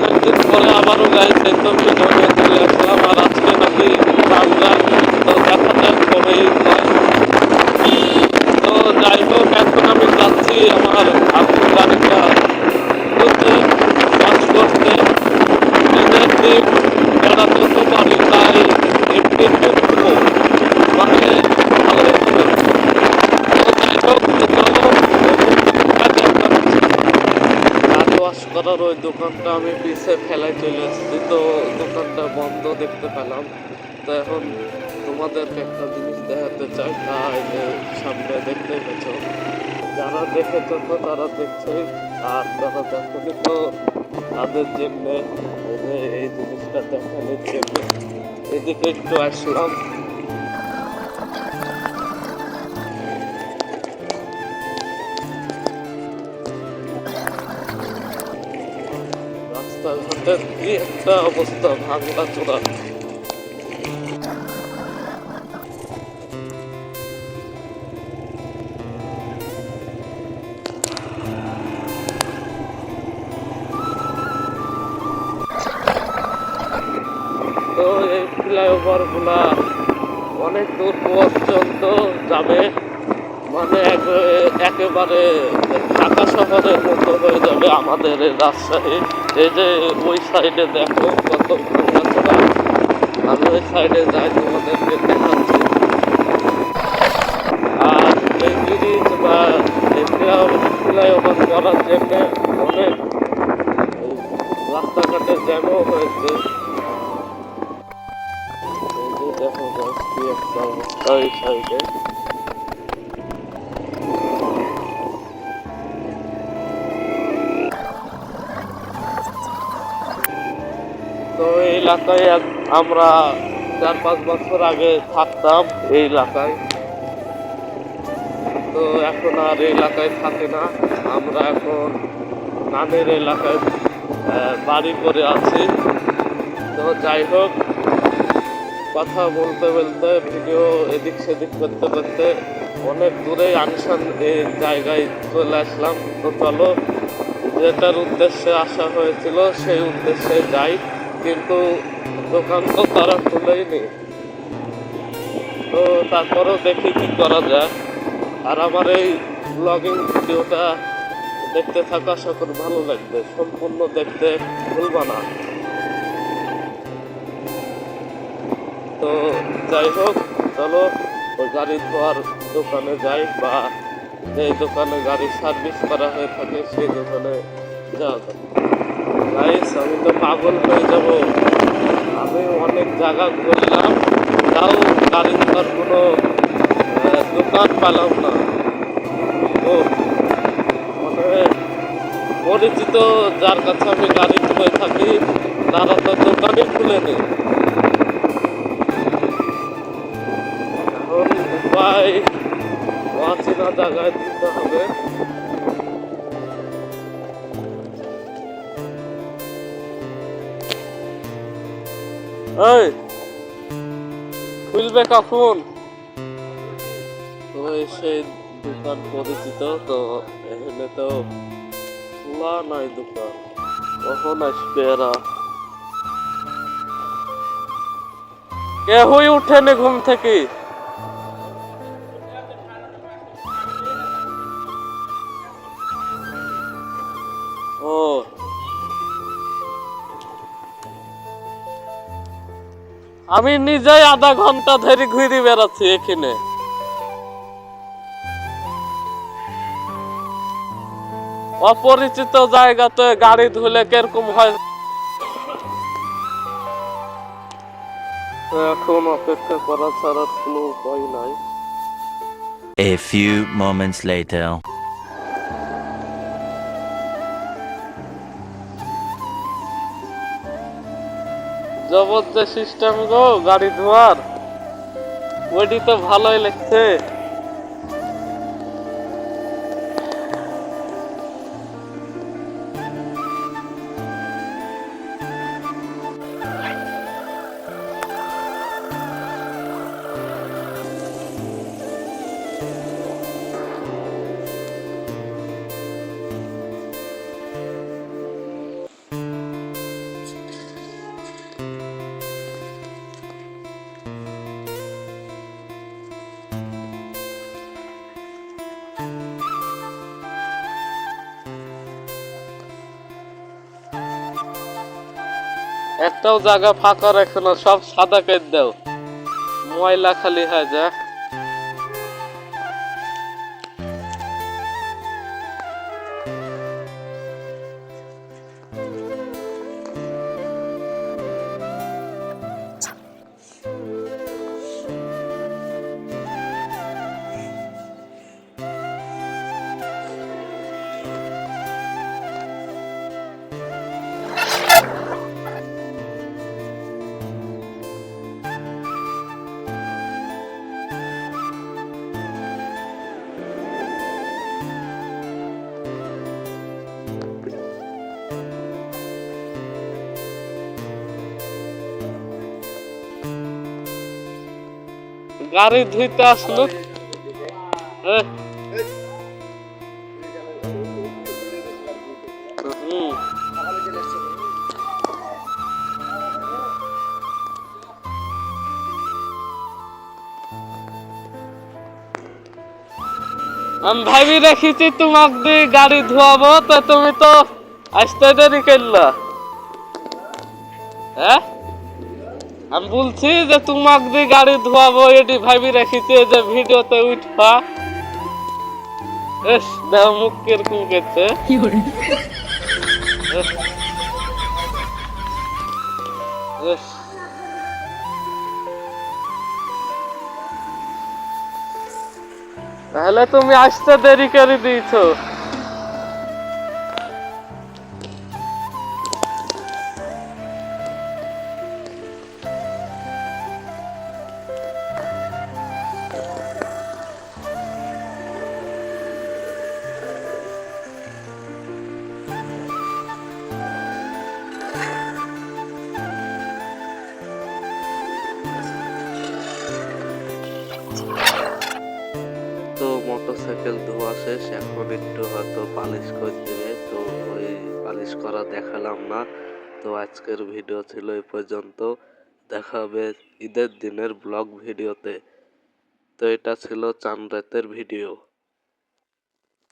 অনেকদিন পরে আবারও একদম চলে আসলাম আর আজকে নাকি বাংলা তো দেখা যাক কবেই হয় তো যাই হোক এখন আমি যাচ্ছি আমার আপুর গাড়িটা করতে কাজ করতে দিনের দিন বেড়াতে তো পারি তাই এমনি ঢুকবো মানে ভালোই হবে তো যাই হোক চলো কাজে আপনার গাড়ি ওয়াশ করার ওই দোকানটা আমি পিছে ফেলাই চলে এসেছি তো দোকানটা বন্ধ দেখতে পেলাম। তো এখন তোমাদেরকে একটা জিনিস দেখাতে চাই। তা এই যে সামনে দেখতে পেছ যারা দেখেছ তো তারা দেখছে আর যারা দেখেনি তো তাদের জন্য এই জিনিসটা দেখানোর জন্য। এদিকে একটু আসলাম। রাস্তাঘাটের কি একটা অবস্থা ভাঙা চোরা। তো এই অনেক দূর পর্যন্ত যাবে। মানে এক- একেবারে ঢাকা শহরের মতো হয়ে যাবে আমাদের এই রাজশাহী। এই যে ওই সাইডে দেখো কত আমি ওই সাইডে যাই তোমাদেরকে দেখাচ্ছি। আর এই ব্রিজ বা ফ্লাইওভার করার জন্য এলাকায় আমরা চার পাঁচ বছর আগে থাকতাম এই এলাকায়। তো এখন আর এলাকায় থাকি না। আমরা এখন নানের এলাকায় বাড়ি করে আছি। তো যাই হোক, কথা বলতে বলতে, ভিডিও এদিক সেদিক করতে করতে অনেক দূরে আনসান এই জায়গায় চলে আসলাম। তো চলো, যেটার উদ্দেশ্যে আসা হয়েছিল সেই উদ্দেশ্যে যাই। কিন্তু দোকান তো তারা খুলেইনি। তো তারপরেও দেখি কি করা যায়। আর আমার এই ব্লগিং ভিডিওটা দেখতে থাকা আশা করি ভালো লাগবে। সম্পূর্ণ দেখতে ভুলবা না। তো যাই হোক, চলো, ওই গাড়ি ধোয়ার দোকানে যাই বা যে দোকানে গাড়ি সার্ভিস করা হয়ে থাকে, সেই দোকানে যাওয়া যাক। গাইস আমি তো পাগল হয়ে যাব। আমি অনেক জায়গা ঘুরলাম, তাও গাড়ি ধোয়ার কোনো দোকান পেলাম না। মানে পরিচিত যার কাছে আমি গাড়ি ধুয়ে থাকি, তারা তো দোকানই খুলেনি এখন উপায় অচেনা জায়গায় দিতে হবে। এই, খুলবে কখন? তো সেই দোকান পরিচিত, তো এখানে তো খোলা নাই দোকান। কখন আসবে এরা? কেহই উঠেনি ঘুম থেকে? আমি নিজেই আধা ঘণ্টা ধরে ঘুরে বেড়াচ্ছি এখানে। অপরিচিত জায়গাতে গাড়ি ধুলে কীরকম হয়? এখন অপেক্ষা করা ছাড়া কোনো উপায় নাই। A few moments later. জবর যে সিস্টেম গো গাড়ি ধোয়ার। ওইটি তো ভালোই লাগছে। একটাও জায়গা ফাঁকা রাখো না সব সাদা কেট দাও। ময়লা খালি হয়ে যায় গাড়ি ধুইতে আসলো। আমি ভাবি রেখেছি তোমাক দিয়ে গাড়ি ধোয়াবো, তো তুমি তো আসতে দেরি করলা। হ্যাঁ? আমি বলছি যে তোমাক দিয়ে গাড়ি ধোয়াবো এটি ভাবি রেখেছি যে ভিডিওতে উঠবা এস দেহ মুখ কীরকম। এস। তাহলে তুমি আসতে দেরি করে দিয়েছ মোটরসাইকেল ধোয়া শেষ, এখন একটু হয়তো পালিশ করে দেবে তো ওই পালিশ করা দেখালাম না। তো আজকের ভিডিও ছিল এই পর্যন্ত। দেখা হবে ঈদের দিনের ব্লগ ভিডিওতে। তো এটা ছিল চান রাতের ভিডিও।